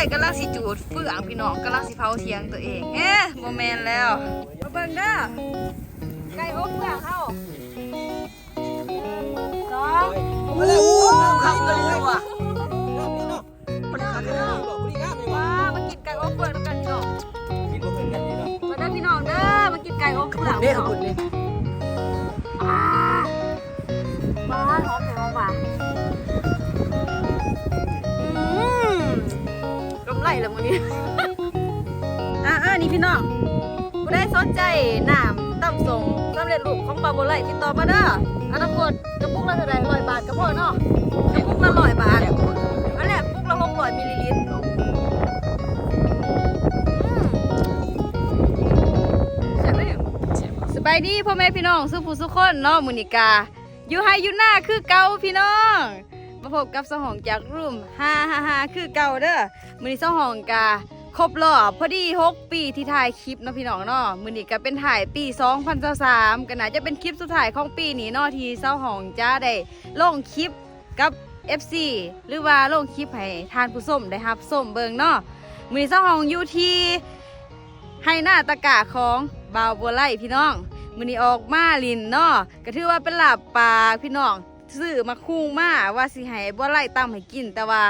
ล่กำลังสิจูดเฟืองพี่น้องกำลังสิเผาเทียงตัวเองเอ๊ะโมเมนแล้วมาเบิ่งเด้อไก่อบเฟืองเฮาสองโอ้ขับเลยว่ะมันขับเลยบอกบริการเลยว่ะว้ามากินไก่อบเฟืองด้วยกันพี่น้องกินบ่เป็นกันดีเนาะมาเด้อพี่น้องเด้อมากินไก่อบเฟืองนี่พี่ขน้ออบง ไรแล้วมื้อนี้ อะอะนี่พี่น้องผู้ได้สนใจน้ำตั้มส่งสำเร็จรูปของปลาโบไลติดต่อมาเด้ออนาคตกระปุกละเท่าไหร่ร้อยบาทก็พอเนาะกระปุกละร้อยบาทอันแรกปุกละหกร้อยมิลลิลิตรไหมสบายดีพ่อแม่พี่น้องสุผู้สุคนเนาะมุนิกา อยู่ไฮอยู่หน้าคือเก่าพี่น้อง พบกับสหองจากรุ่มฮ่าฮ่าฮ่าคือเก่าเด้อมือนี้สหองกาครบรอบพอดี6ปีที่ถ่ายคลิปเนาะพี่น้องเนาะมือนี้ก็เป็นถ่ายปี2023ก็น่าจะเป็นคลิปสุดท้ายของปีนี้เนาะที่เศร้าหองจ้าได้ลงคลิปกับ FC หรือว่าลงคลิปให้ทานผู้ชมได้รับชมเบิงเนาะมือนี้เศร้าหองอยู่ที่ให้หน้าตะกะของบาวบัวไล่พี่น้องมือนี้ออกมาลินเนาะก็ถือว่าเป็นหลาบปลาพี่น้อง ซื้อมาคุ้งมาว่าสิให้บัวไล่ตำให้กิน แต่ว่า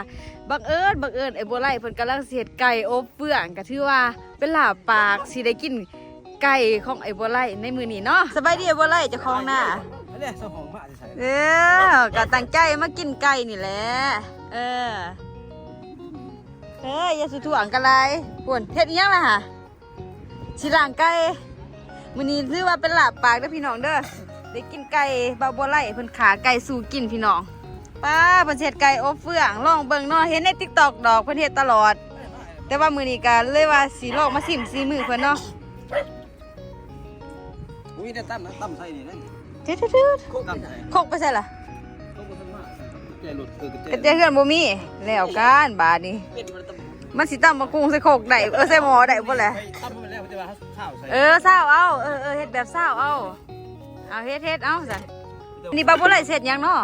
บังเอิญบังเอิญไอ้บัวไล่เพิ่นกำลังเสียดไก่อบเฟืองก็ถือว่าเป็นลาบปากสิได้กินไก่ของไอ้บัวไล่ในมือนี้เนาะสบายดีไอ้บัวไล่เจะคลองหน้าอันนี้สมองพระจะใส่เออก็ตั้งใจมากินไก่นี่แหละเออเฮ้ยอย่าสุถ่วงกันเลยปวนเฮ็ดอิหยังล่ะฮะสิล้างไก่มื้อนี้ถือว่าเป็นลาบปากเด้อพี่น้องเด้อ ได้กินไก่บาวบัวไล่เพิ่นขาไก่สู่กินพี่น้องป้าเพิ่นเฮ็ดไก่อบเฟืองลองเบิ่งเนาะเห็นใน TikTok ดอกเพิ่นเฮ็ดตลอด แต่ว่ามื้อนี้ก็เลยว่าสิลองมาซิมซีมือเพิ่นเนาะอุ้ยได้ตั้มนะตั้มใส่นี่นั่นเด็ดตั้มใส่ๆๆคกไปใส่ล่ะต้องมาทำมาแกหลุดเออกระกระเจเจยเฮือนบ่มีแล้วกันบาดนี้ เป็นมันตั้มมันสิตำบักกุ้งใส่โคกได้เออใส่หม้อได้บ่แหละตั้มมันแล้วมันจะว่าข้าวใส่เออเศร้าเอาเออเออเฮ็ดแบบเศร้าเอา เอาเฮ็ดเฮ็ดเอาซะนี่บาบ่ไล่เสร็จยังเนาะ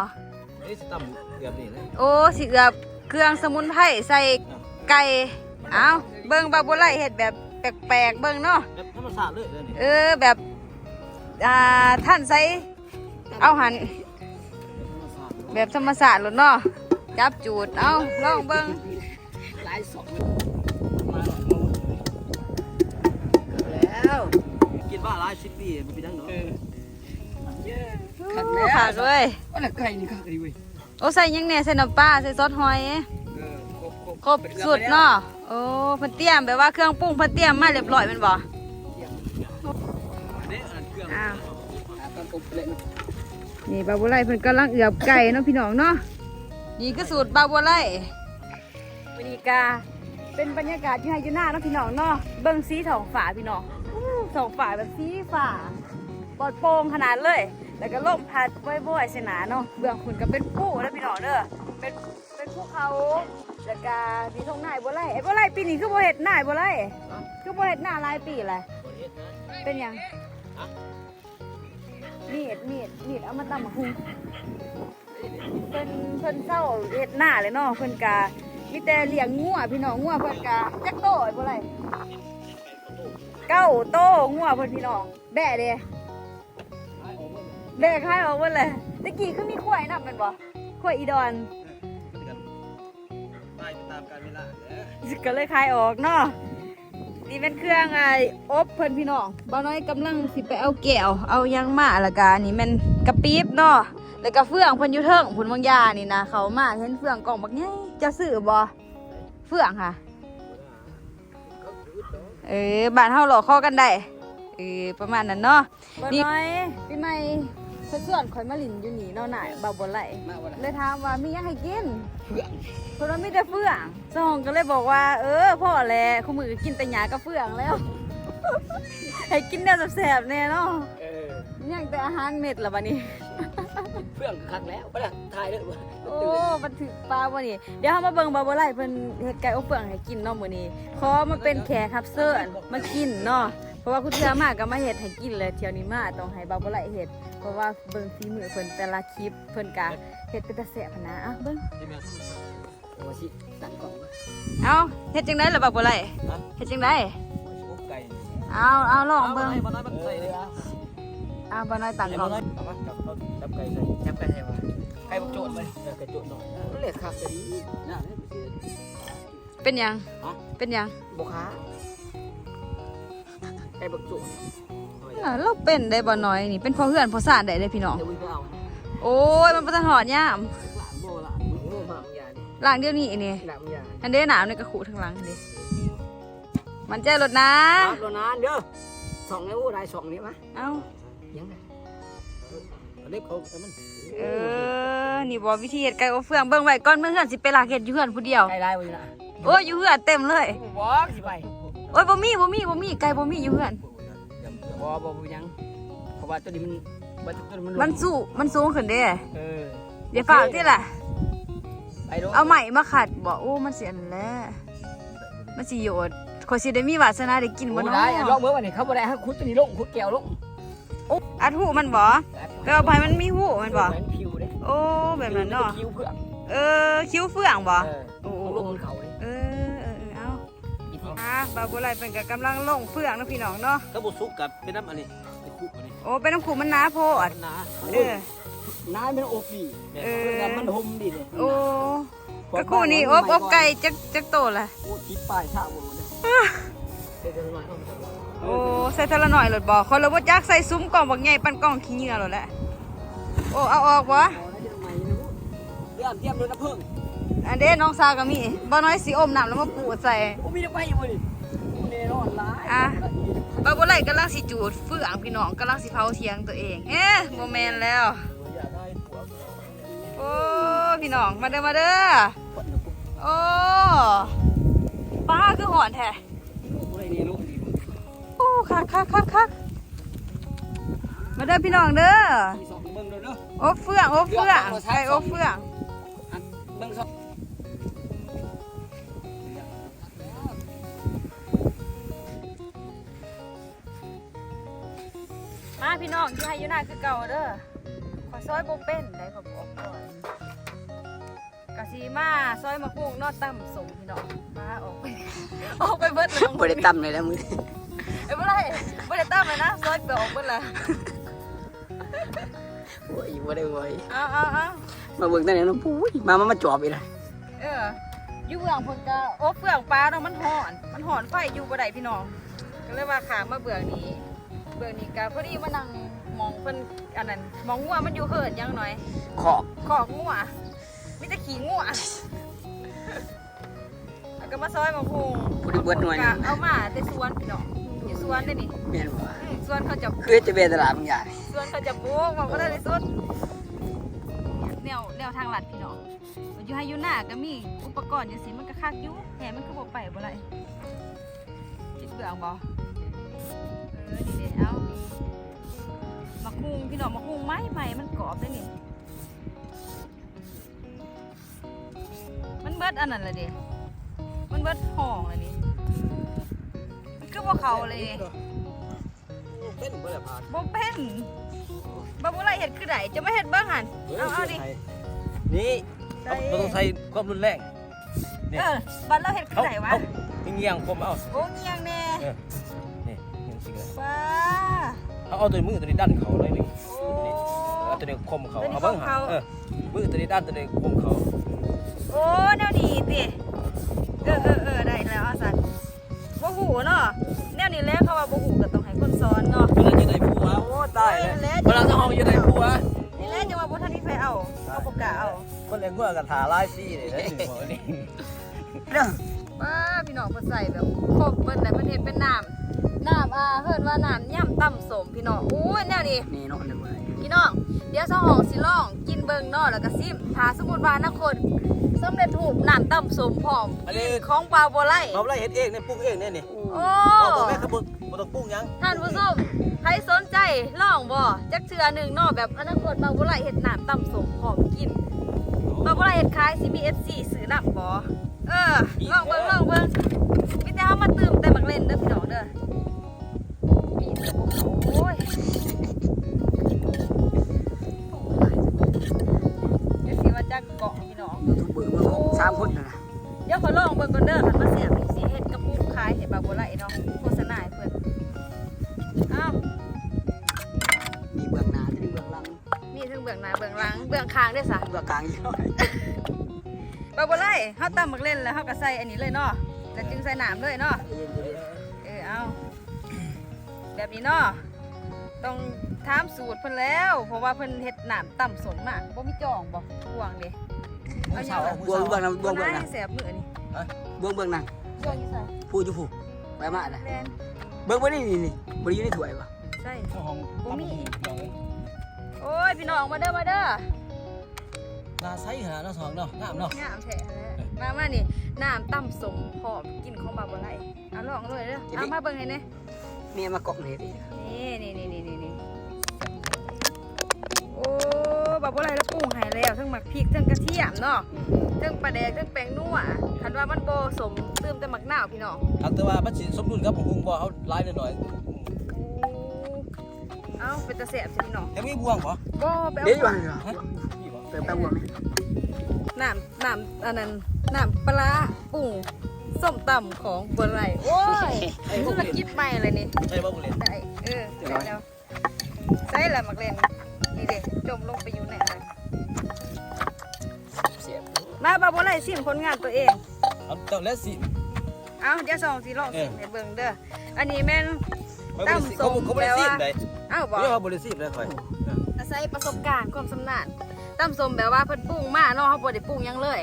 เอ้ยตั้มเกือบนี่เลยโอ้สิเอือบเครื่องสมุนไพรใส่ไก่เอาเบิ่งบาบ่ไล่เฮ็ดแบบแปลกๆเบิ่งเนาะแบบธรรมชาติเลยเลยนี่เออแบบอ่าท่านใส่เอาหันธรรมชาติแบบธรรมศาสตร์หลดเนาะจับจูดเอาลองเบิ่งหลายสองมาแล้วกินว่าหลายสิบปีมันเป็นยังเนาะ ขัดแล้วขัดเลยว่าแต่ไก่นี่ข้ากันดีเว้ยโอ้ใส่หยังแหน่ใส่น้ำปลาใส่ซอสหอยเออครบครบครบสุดเนาะโอ้เพิ่นเตรียมแบบว่าเครื่องปรุงเพิ่นเตรียมมาเรียบร้อยแม่นบ่อันนี้อันเครื่องอ้าวตอนอบเลยนะนี่บาบัวไล่เพิ่นกำลังเอือบไก่เนาะพี่น้องเนาะนี่คือสูตรบาบัวไล่วันนี้กาเป็นบรรยากาศที่ไฮยูน่าเนาะพี่น้องเนาะเบิ่งสีท้องฟ้าพี่น้องอู้ท้องฟ้าแบบสีฟ้า ปอดโป่งขนาดเลย แล้วก็ลมพัดบ่อยๆเสยหนาเนาะเบื้องคุณก็เป็นผู้แล้วพี่น้องเด้อเป็นเป็นภูเขาแล้วก็มีทงหน้าไอ้บัวไล่ไอ้บัวไล่ปีนี้คือบ่เฮ็ดหน้าไอ้บัวไล่คือบ่เฮ็ดหน้าหลายปีแหละเป็นหยังมีดมีดมีดเอามาตำมาคุงเพิ่นเพิ่นเศร้าเฮ็ดหน้าเลยเนาะเพิ่นกะมีแต่เลี้ยงงัวพี่น้องงัวเพิ่นกะจักโตไอ้บ่ไรเก้าโตงัวเพิ่นพี่น้องแบะเด้ แบะคายออกเบิดเลยตะกี้คือมีควายนำแม่นบ่ควายอีดอนได้ตามการเวลาเด้อก็เลยคายออกเนาะนี่เป็นเครื่องไอ้อบเพิ่นพี่น้องบ่าวน้อยกำลังสิไปเอาแก้วเอาหยังมาแล้วก็อันนี่แมันกระปี๊บเนาะแล้วก็เฟืองเพิ่นอยู่เทิงพุ่นบางยานี่นะเขามาเห็นเฟืองกล่องบักใหญ่จะซื้อบ่เฟืองค่ะเออบ้านเฮาหลอกคอกันได้เออประมาณนั้นเนาะนี่น้อยพี่ใหม่ เพิ่นส่วนข่อยมาลินอยู่นี่เนาะน่ะบ่าวบ่ไหลมาวันเลยถามว่ามีหยังให้กิน เพิ่นว่ามีแต่เฟืองสองก็เลยบอกว่า เออพ่อแหละคู่มือก็กินแต่หญ้ากับเฟืองแล้ว ให้กินแนวแซ่บๆแน่เนาะเออยังแต่อาหารเม็ดละบัดนี้ เพื่อนคักแล้วก็ได้ถ่ายเลยว่ะโอ้มันถึกปลาบ่นี่เดี๋ยวเฮามาเบิ่งบาบ่ไหลเพิ่นเฮ็ดไก่อบเฟืองให้กินเนาะมื้อนี้ขอมาเป็นแขกรับเชิญมากินเนาะเพราะว่าคุณเทื่อมาก็มาเฮ็ดให้กินเลยเที่ยวนี้มาต้องให้บาบ่ไหลเฮ็ดเพราะว่าเบิ่งฝีมือเพิ่นแต่ละคลิปเพิ่นก็เฮ็ดเป็นตาแซ่บหั้นนะอะเบิ่งใช่ไหมโอ้ชิตั้งกล่องเอาเฮ็ดฮ็ดจังไดล่ะบักบ่ไหลฮะเฮ็ดจังไดซุปไก่เอาเอาลองเบิ่งมาน้อยมันใส่เลยเอาบ่น้อยตังไก่กล้มาองน้อยเอามาจับเอาจับไก่ใส่จับไก่ใส่มาไก่บักโจดเลยเออไก่โจดหน่อยเล็กครับจะดีน่าเป็นหยังฮะเป็นหยังบกขาไก่บักโจดอ่า เราเป็นได้บ่น้อยนี่ เป็นพ่อเฮือนพ่อซ่านได้เด้พี่น้องเดี๋ยววิ่งไปเอาโอ้ยมันบ่ทันหอดยามหลังโบละโอ้หลังยาดิล้างเดี๋ยวนี้นี่หลังยาอันเด้หนาวในกระขู่ทางหลังเด้มันใจรถนะรอนานเด้อสองนิ้วได้สองนิ้วมะเอ้ายังไงเล็กเขามันเออ นี่บ่วิธีเฮ็ดไก่อบเฟืองเบิ่งไว้ก่อนเมื่อเฮือนสิไปลากเฮ็ดอยู่เฮือนผู้เดียวไก่ลายไว้นะโอ้ยอยู่เฮือนเต็มเลยบอกสิไปโอ้ยบ่มีบ่มีบ่มีไก่บ่มีอยู่เฮือน บ่บ่บ่ยังเพราะว่าตัวนี้มันตัวนี้มันมันสู้มันสูงขึ้นเด้เออเดี๋ยวฝากที่ล่ะ ไปดูเอาใหม่มาขัดบ่โอ้มันเสียนั่นแหละมันสิโยดขอยสิได้มีวาสนาได้กินบ่บ่เนาะได้ลองเมื่อวันนี้เขาบ่ได้ให้ขุดตัวนี้ลงขุดแก้วลงอัดหูมันบ่ไปเอาไปมันมีหูมันบ่เหมือนผิวเด้โอ้แบบนั้นเนาะคิ้วเพื่อนเออคิ้วเฟืองบ่เออโอ้ลงบนเขาเลยเออเออเออเอา อะบาบุไรเป็นกับกำลังลงเฟืองนะพี่น้องเนาะก็บ่สุกกับเป็นน้ำอันนี้ไอ้คุอันนี้โอ้เป็นน้ำขูมันหนาโพดมันหนาเออน้ำมันอบดีเออมันห่มดีเลยโอ้กระคู่นี่อบอบไก่จักจักโตละโอ้คิดป้ายชาบ่รู้เลยเดี๋ยวหน่อยโอ้ใส่เทาละหน่อยหลดบ่คนละบ่จักใส่ซุ้มกล่องบักใหญ่ปั้นกล่องขี้เหงื่อหลดแหละโอ้เอาออกบ่เรื่องเทียมเลยนะเพิ่ง อันเด้น้องสาวก็มีบ่น้อยสิอมน้ำแล้วมาปูดใส่โอ้มีดอกไม้อยู่บ่ดิเนรอนหลายอะบาบุไรกำลังสิจูดเฟืองพี่น้องกำลังสิเผาเทียงตัวเอง เอ๊ะโมเมนแล้วอยากได้ผัวโอ้พี่น้องมาเด้อมาเด้อคนโอ้ป้าคือหอนแท้ผู้ใดนี่ลูกโอ้คักคักคักคักมาเด้อพี่น้องเด้อมีสองเบิ่งเด้อโอ้เฟืองโอ้เฟืองไก่โอ้เฟืองเบิ่งสอง มาพี่น้องอยู่ให้อยู่หน้าคือเก่าเด้อขอซอยโบเป็นได้ขอบอกก่อนกะสีมาซอยมะกุ้งนอดตั้มส่งพี่น้องมาออกไปออกไปเบิดเลยบ่ได้ตำเลยแล้วมึงเอ้ยบ่ได้บ่ได้ตั้มเลยนะซอยไปออกเบิดละโอ้ยบ่ได้โว้ยเอาเอาเอามาเบิ่งตั้งแต่น้องปุ้ยมามามาจอบอีกเลยเอออยู่เฟืองเพิ่นก็โอ้เฟืองปลาเนาะมันห่อน มันห่อนไฟอยู่บ่ได้พี่น้องก็เลยว่าขามมาเบื่องนี้ เบื่องนี้ก็พอดีมานั่งมองเพิ่นอันนั้นมองงัวมันอยู่เหินยังหน่อย ขอกขอกงัวมีแต่ขี้งัวแล้วก็มาซอยมะพุงผู้ได้เบิดหน่วยก็เอามาแต่สวนพี่น้องอยู่สวนเด้นี่แม่นบ่อืมสวนเขาจะคือจะเป็นตลาดบางอย่างสวนเขาจะปลูกมันก็ได้ในสวนแนวแนวทางลัดพี่น้องอยู่ให้อยู่หน้าก็มีอุปกรณ์จังซี่มันก็คักอยู่แหมมันคือบ่ไปบ่ไรจิตเบื่องบ่เออนี่เด้เอามักฮุงพี่น้องมักฮุงไม้ใหม่มันกรอบได้นี่มันเบิดอันนั้นเลยดิมันเบิดห้องเลยนี่มันคือบ่เขาเลยดิเป็นบ่ได้ผ่านบ่เป็นบ่บ่ไรเฮ็ดคือไดจะมาเฮ็ดเบิ่งหั่นเอาเอาดิ นี่ใส่เราต้องใช้ความรุนแรงเออบัดเราเฮ็ดคือไดวะ เอาเงี้ยงๆผมเอาโอ้เงียงแน่นี่ เงี้ยงสิเลยป้า เอาเอาตัวมือตัวนี้ดันเขาเลยนี่โอ้ เอาตัวนี้คมเขาตัวนี้เอาเบิ้งคมหาเขาเออมือตัวนี้ดันตัวนี้คมเขาโอ้แนวนี้ติเออเออเออได้แล้วอาสันบ่หูเนาะแนวนี้แหล้วเขาว่าบ่หูก็ต้องให้คนสอนเนาะ เวลาจะได้ผัวโอ้ตายเลยเวลาจะห้องจะได้ผัวนี่แหละจังว่าบ่ทันที่ไปเอาเขาบ่กล้าเอาคนเลี้ยงวัวกับถาลายซี่เลยนะถึงบอกนี่เด้อป้าพี่น้องเพิ่นใส่แบบครบเบิดเลยเพิ่นเฮ็ดเป็นน้ำน้ำอ่าเฮิ้นว่าน้ำย่ำตำสมพี่น้องโอ้ยแนวนี้นี่เนาะเด้อเว้ยพี่น้องเดี๋ยวสองห้องสิลอง กินเบิ่งเนาะแล้วก็ซิมถ้าสมมุติว่านักคนสำเร็จรูปน้ำตำสมพร้อมกินของปลาบ่ไหลเราไล่เฮ็ดเองเนี่ยปรุงเองเนี่ยนี่โอ้ บอกแม่ขบวนบ่ต้องปรุงยังท่านผู้ชมใครสนใจลองบ่จักเทื่อหนึงเนาะแบบอนาคตปลาบ่ไหลเฮ็ดน้ำตำสมพร้อมกินปลาบ่ไหลเฮ็ดขายสิมี FC ซื้อน้ำบ่เออลองเบิ่งลองเบิ่งมีแต่เฮามาตื่มแต่มักเล่นเด้อพี่น้องเด้อปีน เดี๋ยวสิว่าจักเกาะพี่น้อง ยูบเบอร์มานะเดี๋ขอลองเบิ่งก่นเด้อนมาเสียบนี่สิเฮ็ดกระปุกคล้ายเห้บาโบไลเนาะโฆษณาใเพื่อนอ้าวมีเบื้องหน้าจะมีเบื้องหลังมีทั้งเบื้องหน้าเบื้องหลังเบื้องข้างด้วยซะ เบื้องกลางอีกแล้วบาบัไล่เฮาตำบักเล่นแล้วเฮาก็ใส่อันนี้เลยเนาะแล้จึงใส่น้ำเลยเนาะ เออเอา แบบนี้เนาะต้องถามสูตรเพิ่นแล้ว เพราะว่าเพิ่นเฮ็ดน้ำต่ำสมอะบ่มีจองบ่ห่วงเด้ผู้สาวบวงเบืองนั่งบวงเบืองได้นั่งแสบมือนี่บวงเบืองนั่งจองอยู่ใส่พูดอยู่ผู้ไปมาน่ะแม่นเบิ่งบ่นี่นี่นี่บ่ได้อยู่ในถ้วยป่ะใช่เจ้าของบ่มีโอ้ยพี่น้องมาเด้อมาเด้อนาไซขนาดนั้นสองเนาะงามเนาะงามแท้แล้วมามานี่น้ำต่ำสมหอมกินของบาบ่ไล่เอาลองเลยเด้อเอามาเบิ่งให้แหน่ เมียมากอกนี่ดินี่นี่นี่นี่นี่นี่โอ้บาบ่ไล่แล้วปรุงให้แล้วทั้งหมักพริกทั้งกระเทียมเนาะเรื่องปลาแดกเรื่องแป้งนัวคันว่ามันโบสมเติมแต่หมักหนาวพี่น้องหากแต่ว่ามันสิสมดุลกับผมคงบ่เอาหลายหน่อยเอ้าเป็นตะเสียบใช่พี่น้องยังมีบวงบ่ก็ไปเดี๋ยวเอาอยู่หั่นเหรอมีบ่ไปไปบวงนี่น้ำน้ำอันนั้นน้ำปลาร้าปรุง ส้มตำของบัวไหลโอ้ยธุรกิจใหม่เลยนี่ใช่บ่บุเรนได้เออได้แล้วใส่ละหมักเลนนี่เด็จมลงไปอยู่ในอะไรเสียบมาบาบัวไหลชิมผลงานตัวเองเอาเจ้าและสิเอาเดี๋ยวสองสีลองสิให้เบิ่งเด้ออันนี้แม่นไม่บ่ได้สิเขาบ่เขาบ่ได้สิได้เอ้าวบอเรียกว่าบ่ได้สิได้ค่อยอาศัยประสบการณ์ความสำนาญตำสมแบบว่าเพิ่นปรุงมาเนาะเขาบ่ได้ปรุงหยังเลย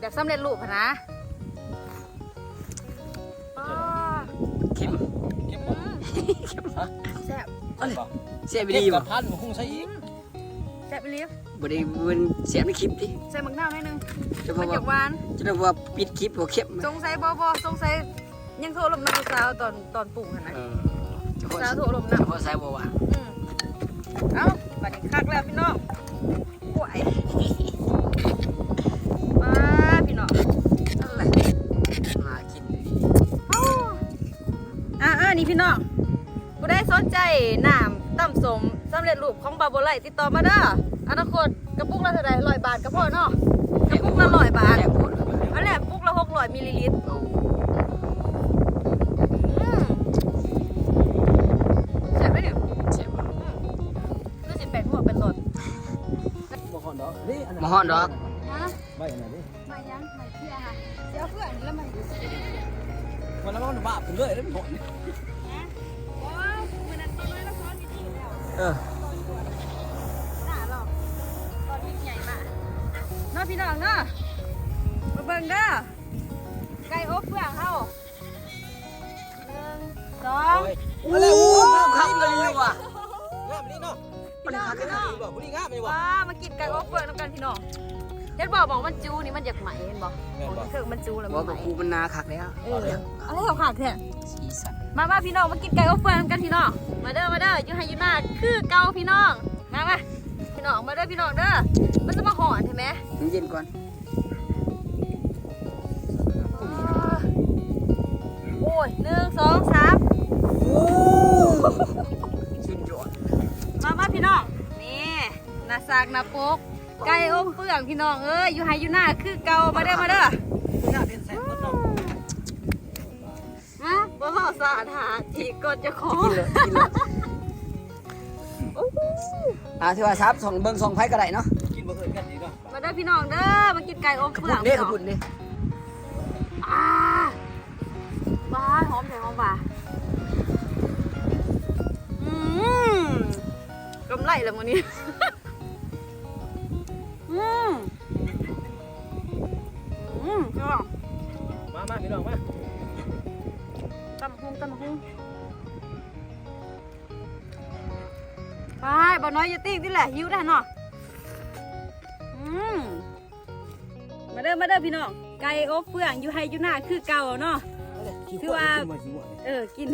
แบบสำเร็จรูปหั้นนะ แซ่บบ่เสียบเก็ดีบบ่กับพันบ่คงใช้อีกแซ่บไปเลยบ่ได้เบิ่นเสียบในคลิปดิใส่หมักนาวหน่อยหนึงจะบมัอนกจะหว่าวานจะบอกว่าปิดคลิปบ่เข้มสงสัยบ่บ่สงสัยยังโทรลมน้ำผู้สาวตอนตอนปรุงหั่นนะเออเจะพอสาวโทรลมเจะน้ำพอสายบ่ว่าอืมเอ้าบัดนี้คักแล้วพี่น้องป่วยมาพี่น้องนั่นแหละมากินดีเอ้าอ่าอ่านี่พี่น้องกูได้สนใจน้ำตำสมสำเร็จรูปของบาโบไลติดต่อมาเด้ออนาคตกระปุกละเท่าไหร่ร้อยบาทก็พอเนาะกระปุกละร้อยบาทแซ่บโคตรอันแรกปุกละหกร้อยมิลลิลิตรโอ้อืมเสร็จไหมเนี่ยแซ่บบ่อืมรู้สึกเป็นหัวเป็นรถบ่ฮอนดอกนี่อันนั้นบ่ฮ้อนดอกฮะไม่อันนั้นนี่มายังมาเที่ยค่ะเสียเพื่อนแล้วมาอยู่วันนั้นมันบาปขึ้นเลยแล้วมันบ่น ก่อบเพื่องเฮาหนึ่งสองโอ้โหคักเลยว่ะงามนี่เนาะพี่น้องพี่น้องบ่ผู้นี้งามนี่บ่ว้ามากินไก่อบเพื่องน้ำกันพี่น้องเห็นบอกบอกมันจูนี่มันอยากไหมเห็นบอกบอกเถิงมันจูแล้วบ่มันไหมกับครูมันนาคักแล้วเอออะไรเขาขาดแท้สีสันมามาพี่น้องมากินไก่อบเฟืองกันพี่น้องมาเด้อมาเด้ออยู่ไฮยูนาคือเก่าพี่น้องมามาพี่น้องมาเด้อพี่น้องเด้อมันจะมาหอนใช่ไหมเย็นก่อน อ้ยหนึ่งสองสามโอ้สุดยอดมามาพี่น้องนี่นาซากนาปกไก่อบเฟืองพี่น้องเอ้ยอยู่ไฮยูนาคือเก่ามาเด้อมาเด้องามเป็นแสนเนาะฮะบ่พอสาหาจีกดจะขอกินเลยกินเลยอ่าถือว่าซับสองเบิ่งสองไผก็ได้เนาะกินบ่เคยกันดีเนาะมาเด้อพี่น้องเด้อมากินไก่อบกระเฟืปุอกงเด้พี่กน้ระองปุกเด้อ่ หอมใส่หอมบ่าอืมกำไรแล้วมื้อนี้อืมอืมพี่น้องมามาพี่น้องมาตำหุงตำหุงไปบ่น้อยอย่าติ้งที่แหละหิวได้เนาะอืมมาเด้อมาเด้อพี่น้องไก่อบเฟืองอยู่ไฮอยู่หน้าคือเก่าเนาะ คือว่า เออ กิน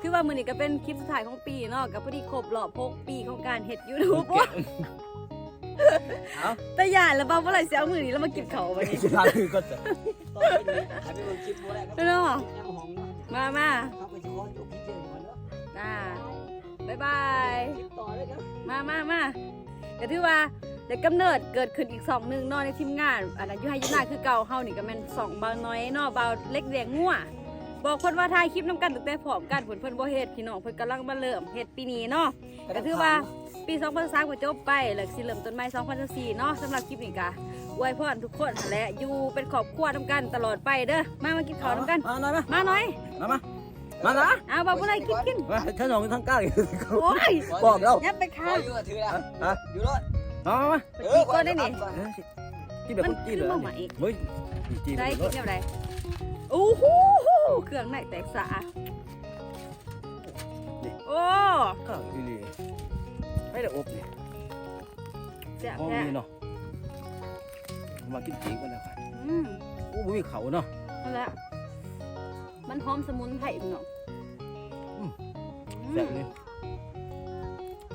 คือว่ามือนี้ก็เป็นคลิปสุดท้ายของปีเนาะกับพอดีครบรอบพกปีของการเฮ็ดยูทูบเอาแต่อย่าแล้วบ้าเมื่อไหร่เสียมือนี้แล้วมาเก็บเขาไปนี่สิทานคือก็จะตอนนี้ให้ไปเบิ่งคลิปบ่ได้ก็เนาะยังหอมเนาะมามาเข้าไปสิขอจบคลิปเจอก่อนเนาะอ่าบ๊ายบายคลิปต่อเลยเนาะมามามาก็ถือว่า เด็กกำเนิดเกิดขึ้นอีกสองหนึ่งเนาะในทีมงานอันนั้นอยูไฮยูนาคือเก่าเฮานี่ก็แม่นสองเบาน้อยเนาะเบาเล็กแดงงัวบอกเพิ่นว่าถ่ายคลิปนํกันตั้งแต่พร้อมกันเพิ่นเพิ่นบ่เฮ็ดพี่น้องเพิ่นกำลังมาเริ่มเฮ็ดปีนี้เนาะก็ถือว่าปี2023ก็จบไปแล้วสิเริ่มต้นใหม่2024เนาะสำหรับคลิปนี้ก็อวยพรทุกคนนั่นแหละอยู่เป็นครอบครัวนํกันตลอดไปเด้อมามากินข้าวนํกันมาหน่อยมามาหน่อยมามามานะเอาบ่บ่ได้กินกินมาฉันลองทั้งก้าวอยู่โอ้ยบอกแล้วยับไปขอค่ะอยู่กับถือละฮะอยู่รถ มามามาไปกินก่อนได้นี่เออกินแบบมัคนนจีนขึ้เลนยมาใหม่อีกเฮ้ยจีนได้เลยกินแนวใดโอ้โหเครื่องในแตกสะโอ้ข้าวอีหลีไม่ได้อบเนี่ยแซ่บห้องแท้นี้เนาะมากินจีกันแล้วค่ะอืมโอ้มีเขาเนาะนั่นแหละมันหอมสมุนไพรพี่น้องแซ่บเลย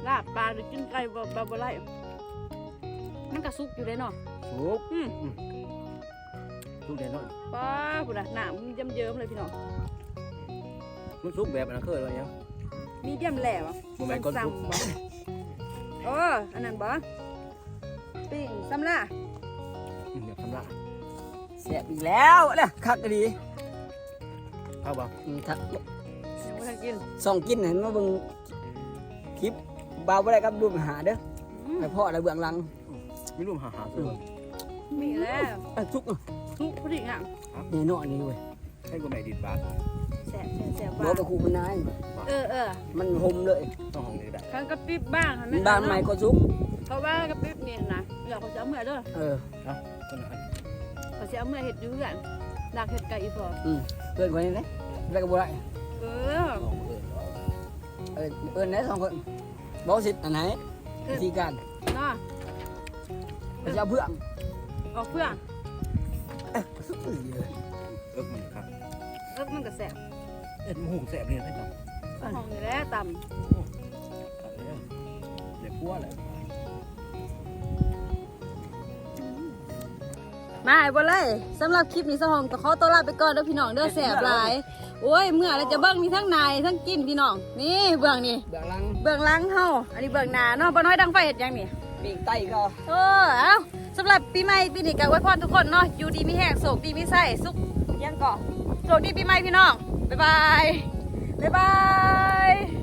ลาบปลาหรือกินไก่บ่บ่บ่ไร มันก็สุกอยู่เลยเนาะสุกอืมสุกแน่นอนป้าพุ่นน่ะน้ำมันเยิ้มๆเลยพี่น้องมันสุกแบบนั้นเคยอะไรยังมีเดียมแหลวบ่แม่นก้อนสุกบ่โอ้อันนั้นบ่ปิ้งซ้ำล่ะอืมเดี๋ยวทำละเสียบอีกแล้วนะคักดีเอาบ่อืมคักยังบ่ทันกินส่องกินเห็นมาเบิ่งคลิปบ่าวบ่ได้กับดูหาเด้ออืมให้พ่อได้เบื้องหลัง ไม่รู้หาหาตัวมีแล้วอะซุกอะสุกพอดีอะนี่เนาะนี่เว้ยให้กูแม่ดิดบาทแซ่บแซ่บแซ่บบ่ว่าไปคู่มันนายเออเออมันห่มเลยต้องห้องนี้ได้ข้างกระปิบบ้างค่ะมันบ้านใหม่ก็ซุกเพราะว่ากระปิบนี่นะเดี๋ยวเขาจะเอาเมื่อเด้อเออต้นไม้เขาจะเอาเมื่อเห็ดอยู่เพื่อนดักเห็ดไก่อีพออืมเกินกว่านี้เด้แล้วก็บ่ได้เออลองเออเออเอิ้นได้สองคนบ่สิทธิ์อันไหนวิธีการเนาะเขา จะเอาเพื่อนออกเพื่อนซุกอีเลยเออมันครับเอิกมันก็แซ่บเอ็ดหูแสบเลยให้ต่ำห้องนี่แหละต่เดี๋ยวกลัวแหละำมาไอ้บ่เลยสำหรับคลิปนี้สหองก็ขอตัวลาไปก่อนเด้อพี่น้องเด้อแซ่บหลายโอ้ยเมื่อเราจะเบิ่งมีทั้งนายทั้งกินพี่น้องนี่เบื้องนี่เบื้องหลังเบื้องหลังเฮาอันนี้เบื้องหน้าเนาะบ่น้อยดังไฟเฮ็ดหยังนี่ ปีกไตก็เออเอาสำหรับปีใหม่ปีนี้ก็อวยพรทุกคนเนาะอยู่ดีมีแหกโศกดีมีไส้สุขยังก่อโศกดีปีใหม่พี่น้อง บ๊ายบาย บ๊ายบาย